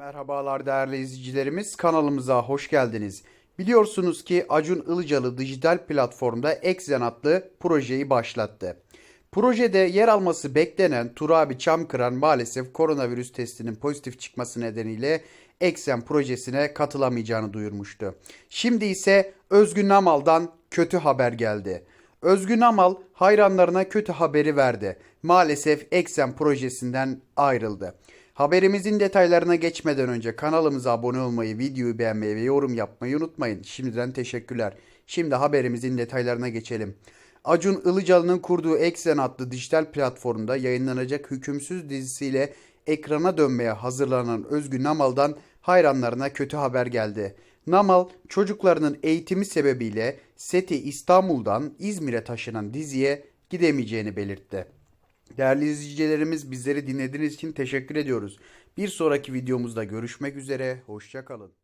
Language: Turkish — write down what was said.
Merhabalar değerli izleyicilerimiz. Kanalımıza hoş geldiniz. Biliyorsunuz ki Acun Ilıcalı dijital platformda Exen adlı projeyi başlattı. Projede yer alması beklenen Turabi Çamkıran maalesef koronavirüs testinin pozitif çıkması nedeniyle Exen projesine katılamayacağını duyurmuştu. Şimdi ise Özgün Namal'dan kötü haber geldi. Özgün Namal hayranlarına kötü haberi verdi. Maalesef Exen projesinden ayrıldı. Haberimizin detaylarına geçmeden önce kanalımıza abone olmayı, videoyu beğenmeyi ve yorum yapmayı unutmayın. Şimdiden teşekkürler. Şimdi haberimizin detaylarına geçelim. Acun Ilıcalı'nın kurduğu Exen adlı dijital platformda yayınlanacak Hükümsüz dizisiyle ekrana dönmeye hazırlanan Özgün Namal'dan hayranlarına kötü haber geldi. Namal çocuklarının eğitimi sebebiyle seti İstanbul'dan İzmir'e taşınan diziye gidemeyeceğini belirtti. Değerli izleyicilerimiz bizleri dinlediğiniz için teşekkür ediyoruz. Bir sonraki videomuzda görüşmek üzere. Hoşçakalın.